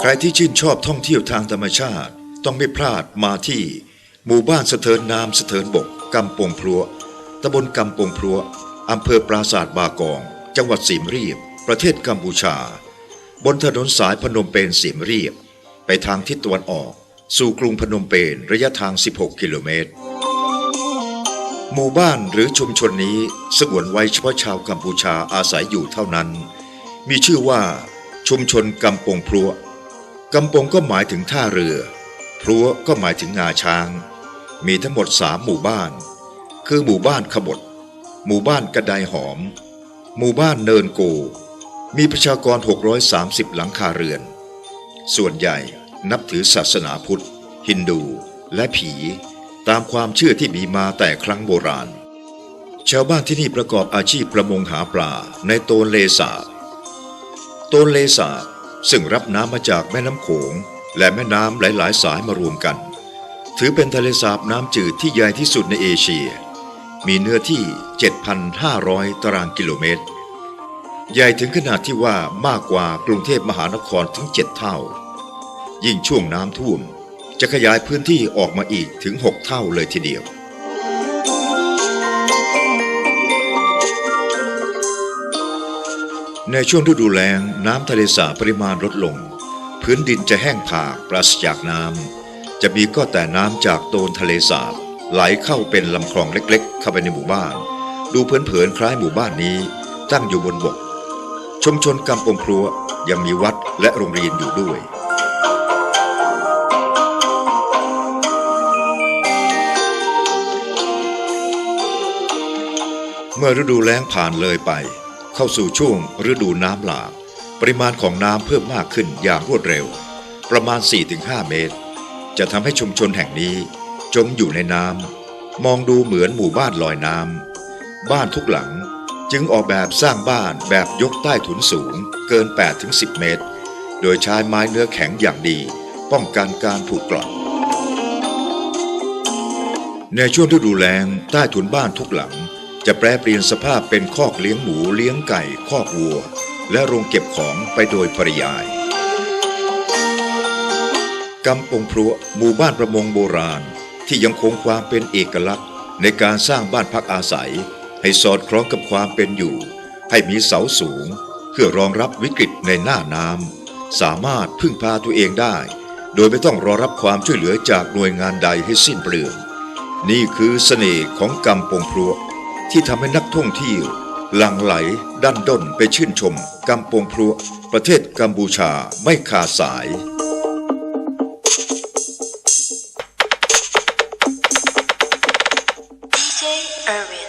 ใครที่ชื่นชอบท่องเที่ยวทางธรรมชาติต้องไม่พลาดมาที่หมู่บ้านสะเทินน้ำสะเทินบกกำปงพลัวตำบลกำปงพลัวอำเภอปราสาทบากอง จังหวัดสีมเรียบ ประเทศกัมพูชา บนถนนสายพนมเปญสีมเรียบ ไปทางทิศตะวันออก สู่กรุงพนมเปญระยะทาง 16 กิโลเมตร หมู่บ้านหรือชุมชนนี้สงวนไว้เฉพาะชาวกัมพูชาอาศัยอยู่เท่านั้น มีชื่อว่าชุมชนกำปงพลัวกำปงก็หมายถึงท่าเรือ พลัวก็หมายถึงงาช้าง มีทั้งหมดสามหมู่บ้าน คือหมู่บ้านขบดหมู่บ้านกระไดหอม หมู่บ้านเนินโก มีประชากร 630 หลังคาเรือน ส่วนใหญ่นับถือศาสนาพุทธ ฮินดู และผี ตามความเชื่อที่มีมาแต่ครั้งโบราณ ชาวบ้านที่นี่ประกอบอาชีพประมงหาปลาในโตนเลสาบโตนเลสาบซึ่งรับน้ำมาจากแม่น้ำโขง และแม่น้ำหลายๆ สายมารวมกัน ถือเป็นทะเลสาบน้ำจืดที่ใหญ่ที่สุดในเอเชีย มีเนื้อที่ 7,500 ตารางกิโลเมตร ใหญ่ถึงขนาดที่ว่ามากกว่ากรุงเทพมหานครถึง 7 เท่า ยิ่งช่วงน้ำท่วม จะขยายพื้นที่ออกมาอีกถึง 6 เท่าเลยทีเดียว ในช่วงฤดูแล้งน้ำทะเลสาบปริมาณลดลง พื้นดินจะแห้งผากปราศจากน้ำจะมีก็แต่น้ำจากโตนทะเลสาบไหลเข้าเป็นลำคลองเล็กๆ เข้าไปในหมู่บ้าน ดูเผินๆคล้ายหมู่บ้านนี้ ตั้งอยู่บนบก ชุมชนกำปงครัวยังมีวัดและโรงเรียนอยู่ด้วย มื่อฤดูแล้งผ่านเลยไป เข้าสู่ช่วงฤดูน้ำหลากปริมาณของน้ำเพิ่มมากขึ้นอย่างรวดเร็ว ประมาณ 4-5 เมตร จะทำให้ชุมชนแห่งนี้จมอยู่ในน้ำมองดูเหมือนหมู่บ้านลอยน้ำบ้านทุกหลังจึงออกแบบสร้างบ้านแบบยกใต้ถุนสูงเกิน 8-10 เมตร โดยใช้ไม้เนื้อแข็งอย่างดี ป้องกันการผุกร่อน ในช่วงฤดูแล้งใต้ถุนบ้านทุกหลัง จะแปรเปลี่ยนสภาพเป็นคอกเลี้ยงหมูเลี้ยงไก่คอกวัว และโรงเก็บของไปโดยปริยายกำปงพรัวหมู่บ้านประมงโบราณ ที่ยังคงความเป็นเอกลักษณ์ ในการสร้างบ้านพักอาศัย ให้สอดคล้องกับความเป็นอยู่ ให้มีเสาสูง เพื่อรองรับวิกฤตในหน้าน้ำสามารถพึ่งพาตัวเองได้ โดยไม่ต้องรอรับความช่วยเหลือจากหน่วยงานใดให้สิ้นเปลือง นี่คือเสน่ห์ของกำปงพรัว ที่ทำให้นักท่องเที่ยวหลั่งไหลดันด้นไปชื่นชมกำปงพลัวประเทศกัมพูชาไม่ขาดสาย Irwin.